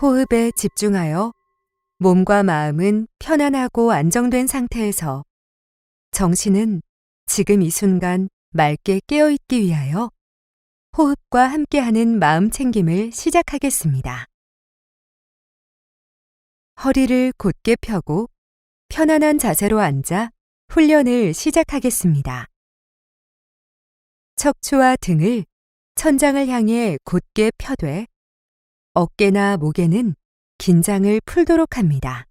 호흡에 집중하여 몸과 마음은 편안하고 안정된 상태에서 정신은 지금 이 순간 맑게 깨어있기 위하여 호흡과 함께하는 마음 챙김을 시작하겠습니다. 허리를 곧게 펴고 편안한 자세로 앉아 훈련을 시작하겠습니다. 척추와 등을 천장을 향해 곧게 펴되 어깨나 목에는 긴장을 풀도록 합니다.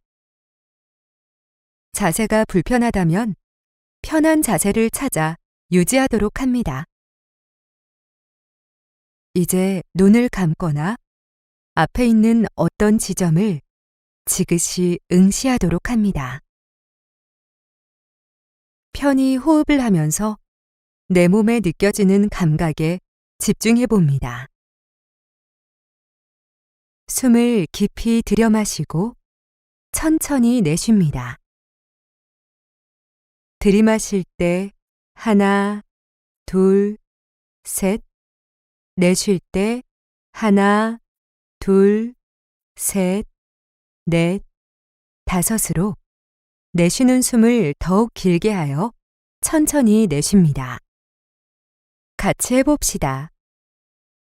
자세가 불편하다면 편한 자세를 찾아 유지하도록 합니다. 이제 눈을 감거나 앞에 있는 어떤 지점을 지그시 응시하도록 합니다. 편히 호흡을 하면서 내 몸에 느껴지는 감각에 집중해 봅니다. 숨을 깊이 들여 마시고 천천히 내쉽니다. 들이마실 때 하나, 둘, 셋. 내쉴 때 하나, 둘, 셋, 넷, 다섯으로 내쉬는 숨을 더욱 길게 하여 천천히 내쉽니다. 같이 해봅시다.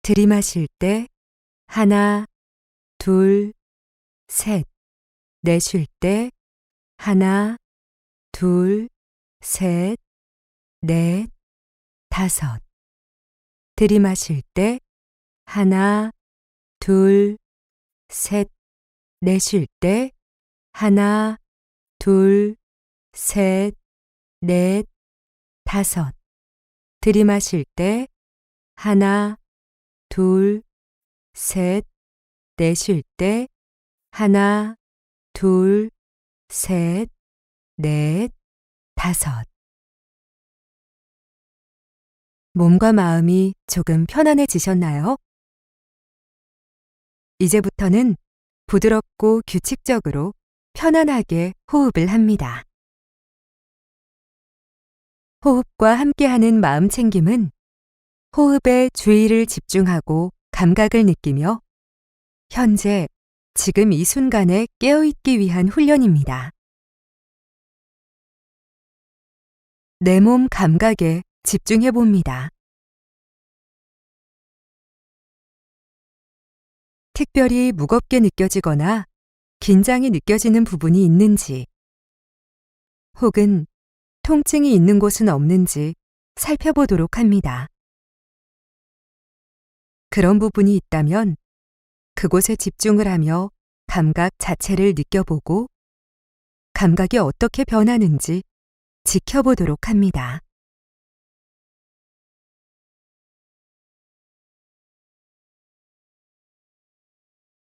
들이마실 때 하나, 둘, 셋. 내쉴 때 하나, 둘, 셋, 넷, 다섯. 들이마실 때 하나, 둘, 셋. 내쉴 때 하나, 둘, 셋, 넷, 다섯. 들이마실 때 하나, 둘, 셋. 내쉴 때 하나, 둘, 셋, 넷, 다섯. 몸과 마음이 조금 편안해지셨나요? 이제부터는 부드럽고 규칙적으로 편안하게 호흡을 합니다. 호흡과 함께하는 마음 챙김은 호흡에 주의를 집중하고 감각을 느끼며 현재 지금 이 순간에 깨어있기 위한 훈련입니다. 내 몸 감각에 집중해 봅니다. 특별히 무겁게 느껴지거나 긴장이 느껴지는 부분이 있는지, 혹은 통증이 있는 곳은 없는지 살펴보도록 합니다. 그런 부분이 있다면 그곳에 집중을 하며 감각 자체를 느껴보고 감각이 어떻게 변하는지 지켜보도록 합니다.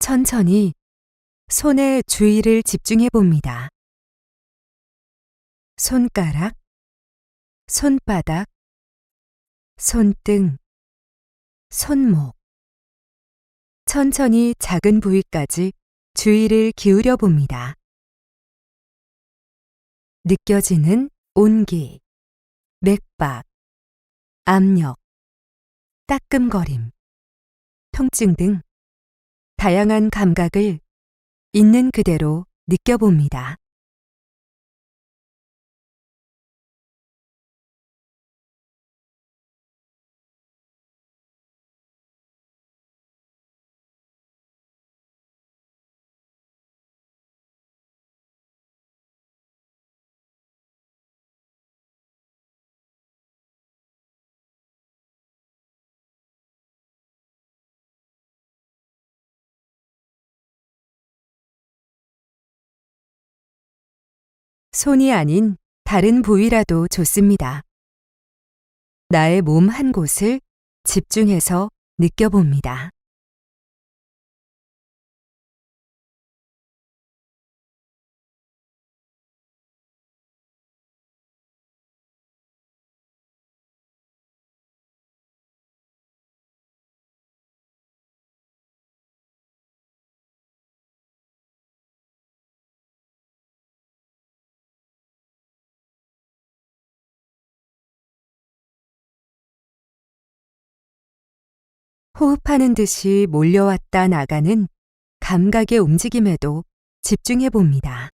천천히 손에 주의를 집중해 봅니다. 손가락, 손바닥, 손등, 손목. 천천히 작은 부위까지 주의를 기울여 봅니다. 느껴지는 온기, 맥박, 압력, 따끔거림, 통증 등 다양한 감각을 있는 그대로 느껴봅니다. 손이 아닌 다른 부위라도 좋습니다. 나의 몸 한 곳을 집중해서 느껴봅니다. 호흡하는 듯이 몰려왔다 나가는 감각의 움직임에도 집중해 봅니다.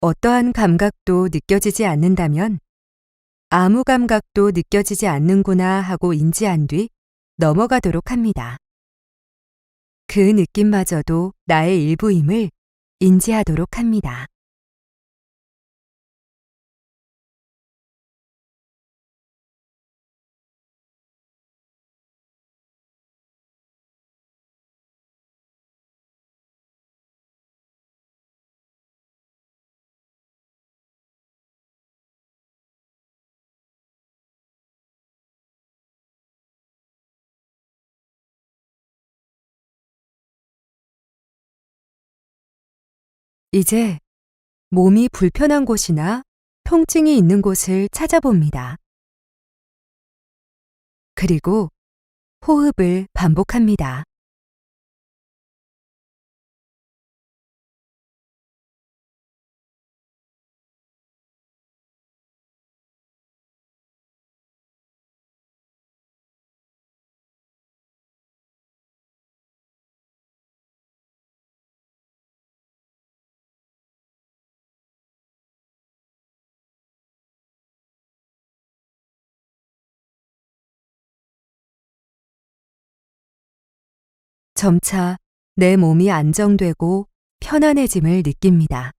어떠한 감각도 느껴지지 않는다면 아무 감각도 느껴지지 않는구나 하고 인지한 뒤 넘어가도록 합니다. 그 느낌마저도 나의 일부임을 인지하도록 합니다. 이제 몸이 불편한 곳이나 통증이 있는 곳을 찾아봅니다. 그리고 호흡을 반복합니다. 점차 내 몸이 안정되고 편안해짐을 느낍니다.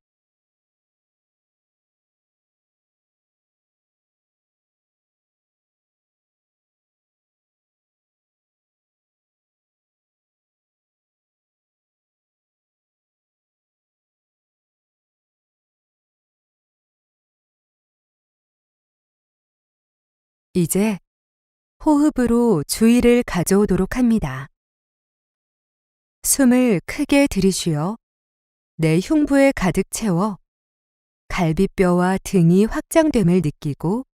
이제 호흡으로 주의를 가져오도록 합니다. 숨을 크게 들이쉬어 내 흉부에 가득 채워 갈비뼈와 등이 확장됨을 느끼고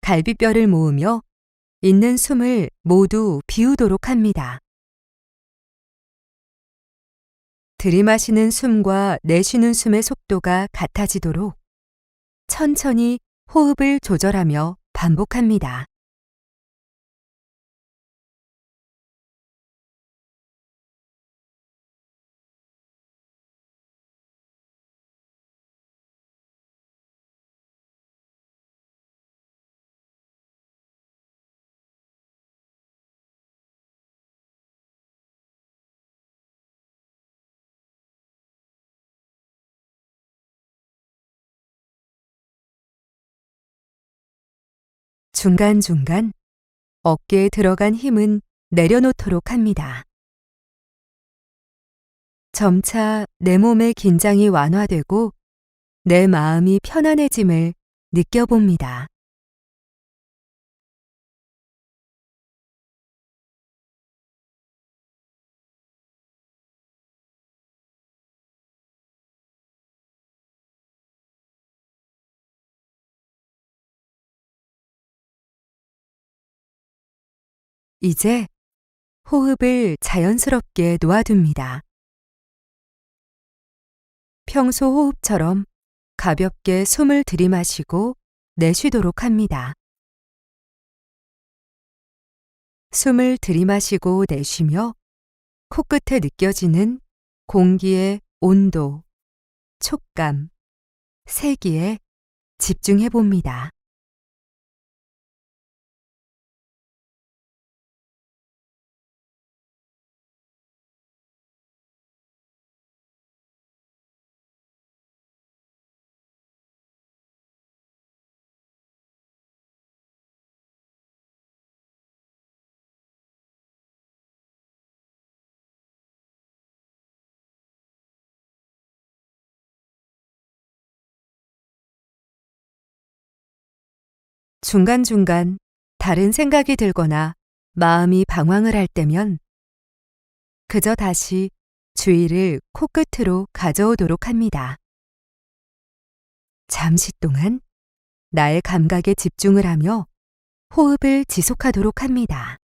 갈비뼈를 모으며 있는 숨을 모두 비우도록 합니다. 들이마시는 숨과 내쉬는 숨의 속도가 같아지도록 천천히 호흡을 조절하며 반복합니다. 중간중간 어깨에 들어간 힘은 내려놓도록 합니다. 점차 내 몸의 긴장이 완화되고 내 마음이 편안해짐을 느껴봅니다. 이제 호흡을 자연스럽게 놓아둡니다. 평소 호흡처럼 가볍게 숨을 들이마시고 내쉬도록 합니다. 숨을 들이마시고 내쉬며 코끝에 느껴지는 공기의 온도, 촉감, 세기에 집중해 봅니다. 중간중간 다른 생각이 들거나 마음이 방황을 할 때면 그저 다시 주의를 코끝으로 가져오도록 합니다. 잠시 동안 나의 감각에 집중을 하며 호흡을 지속하도록 합니다.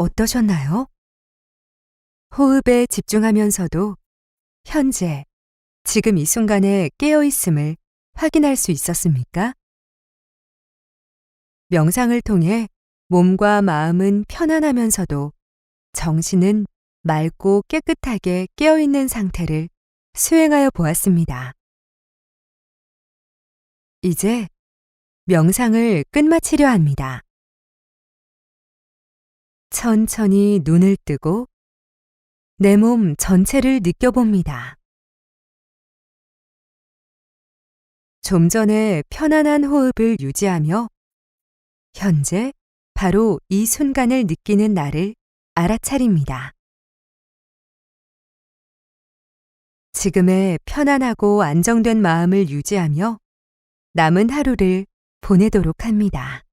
어떠셨나요? 호흡에 집중하면서도 현재, 지금 이 순간에 깨어 있음을 확인할 수 있었습니까? 명상을 통해 몸과 마음은 편안하면서도 정신은 맑고 깨끗하게 깨어 있는 상태를 수행하여 보았습니다. 이제 명상을 끝마치려 합니다. 천천히 눈을 뜨고 내 몸 전체를 느껴봅니다. 좀 전에 편안한 호흡을 유지하며 현재 바로 이 순간을 느끼는 나를 알아차립니다. 지금의 편안하고 안정된 마음을 유지하며 남은 하루를 보내도록 합니다.